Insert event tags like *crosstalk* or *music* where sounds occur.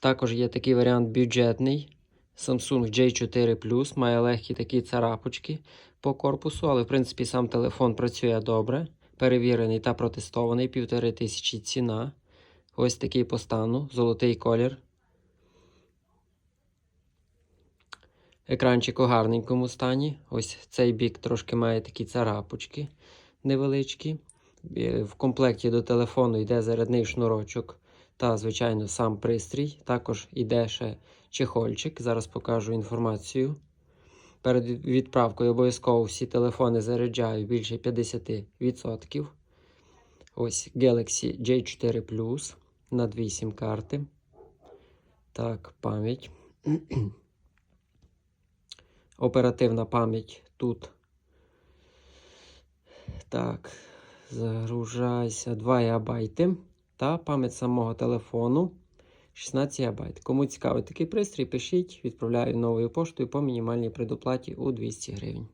Також є такий варіант бюджетний. Samsung J4 Plus має легкі такі царапочки по корпусу, але в принципі сам телефон працює добре. Перевірений та протестований, півтори тисячі ціна. Ось такий по стану, золотий колір. Екранчик у гарненькому стані. Ось цей бік трошки має такі царапочки невеличкі. Е, В комплекті до телефону йде зарядний шнурочок та, звичайно, сам пристрій. Також йде ще чехольчик. Зараз покажу інформацію. Перед відправкою обов'язково всі телефони заряджаю більше 50%. Ось Galaxy J4 Plus на 2 сім карти. Так, пам'ять. *clears throat* Оперативна пам'ять тут. Так, загружайся 2 ГБ. Та пам'ять самого телефону 16 ГБ. Кому цікавий такий пристрій, пишіть, відправляю новою поштою по мінімальній предоплаті у 200 гривень.